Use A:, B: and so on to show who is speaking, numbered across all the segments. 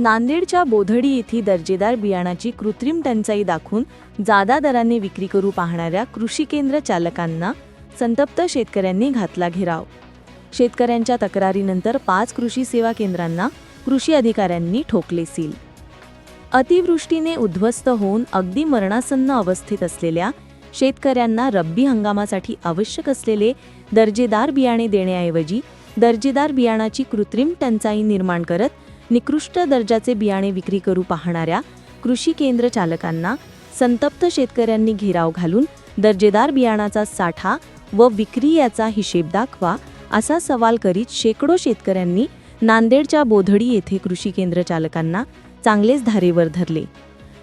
A: नांदेडच्या बोधडी येथे दर्जेदार बियाणाची कृत्रिम टंचाई दाखवून जादा दराने विक्री करू पाहणाऱ्या कृषी केंद्र चालकांना संतप्त शेतकऱ्यांनी घातला घेराव. शेतकऱ्यांच्या तक्रारीनंतर पाच कृषी सेवा केंद्रांना कृषी अधिकाऱ्यांनी ठोकले सील. अतिवृष्टीने उद्ध्वस्त होऊन अगदी मरणासन्न अवस्थेत असलेल्या शेतकऱ्यांना रब्बी हंगामासाठी आवश्यक असलेले दर्जेदार बियाणे देण्याऐवजी दर्जेदार बियाणाची कृत्रिम टंचाई निर्माण करत निकृष्ट दर्जाचे बियाणे विक्री करू पाहणाऱ्या कृषी केंद्र चालकांना संतप्त शेतकऱ्यांनी घेराव घालून दर्जेदार बियाणाचा साठा व विक्री याचा हिशेब दाखवा असा सवाल करीत शेकडो शेतकऱ्यांनी नांदेडच्या बोधडी येथे कृषी केंद्र चालकांना चांगलेच धारेवर धरले.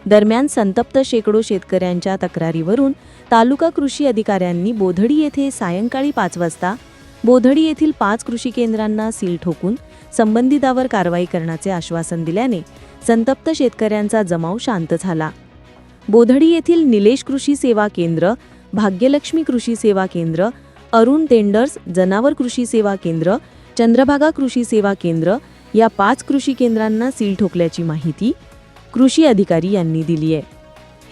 A: दरम्यान संतप्त शेकडो शेतकऱ्यांच्या तक्रारीवरून तालुका कृषी अधिकाऱ्यांनी बोधडी येथे सायंकाळी पाच वाजता बोधडी येथील पाच कृषी केंद्रांना सील ठोकून संबंधितावर कारवाई करण्याचे आश्वासन दिल्याने संतप्त शेतकऱ्यांचा जमाव शांत झाला. बोधडी येथील निलेश कृषी सेवा केंद्र भाग्यलक्ष्मी कृषी सेवा केंद्र अरुण टेंडर्स जनावर कृषी सेवा केंद्र चंद्रभागा कृषी सेवा केंद्र या पाच कृषी केंद्रांना सील ठोकल्याची माहिती कृषी अधिकारी यांनी दिली आहे.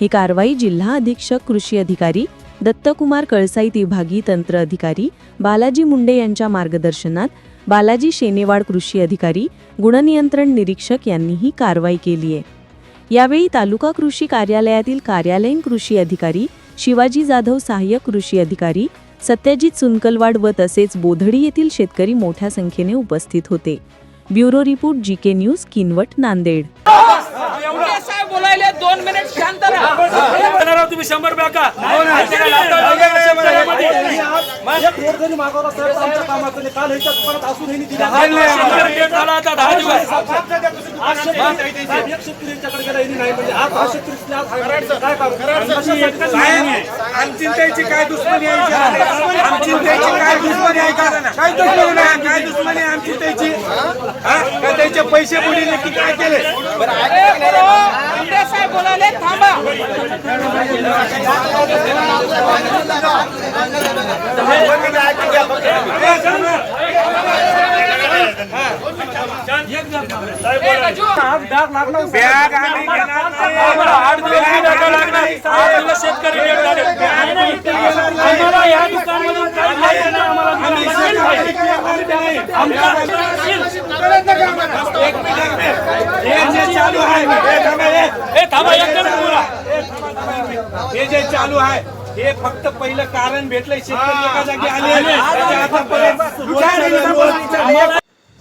A: ही कारवाई जिल्हा अधीक्षक कृषी अधिकारी दत्तकुमार कळसाईत विभागी तंत्र अधिकारी बालाजी मुंडे यांच्या मार्गदर्शनात बालाजी शेनेवाड कृषी अधिकारी गुणनियंत्रण निरीक्षक यांनी ही कारवाई केली आहे. यावेळी तालुका कृषी कार्यालयातील कार्यालयीन कृषी अधिकारी शिवाजी जाधव सहाय्यक कृषी अधिकारी सत्यजित सुनकलवाड व तसेच बोधडी येथील शेतकरी मोठ्या संख्येने उपस्थित होते. Bureau report G K news Kinwat Nanded.
B: दोन मिनिट शांत राहा.
C: तुम्ही शंभर बॅका
D: एक रोड जरी मागवला साहेब आमच्या कामाचं नाही. काल ह्याच्यात परत असून ह्यांनी दिला.
C: शंभर डेट झाला आता दहा दिवस
D: आज शेतकरी- साहेब, एक शेतकरी यांच्याकडे गेला, ह्यांनी नाही म्हणजे आज हा शेतकरी इथले आज हाय म्हणजे काय करू? कशासाठी?
E: आमची त्याची काय दुश्मनी आहे. आमची त्याची काय दुश्मनी आहे का काय दुश्मनी नाही काय दुश्मनी आहे आमची त्याची हा? का त्याचे पैसे बुडीले की काय केले
B: साहेब थांबा ए, गजू,
E: बॅग आम्ही घेणार नाही.
C: आठ दिवस मी बॅका लागणार आठ दिवस शेतकरी डेट झाले आम्हाला या दुकानमधून काही माहिती नाही. आम्हाला
E: आम्ही शेतकरी नाही. हे जे चालू आहे. हे थांबा, हे.
C: ए थांबा एकदम बोला.
E: हे जे चालू आहे हे फक्त पहिलं कारण भेटलंय. शेतकरी एका जागी आले. त्याच्या आतापर्यंत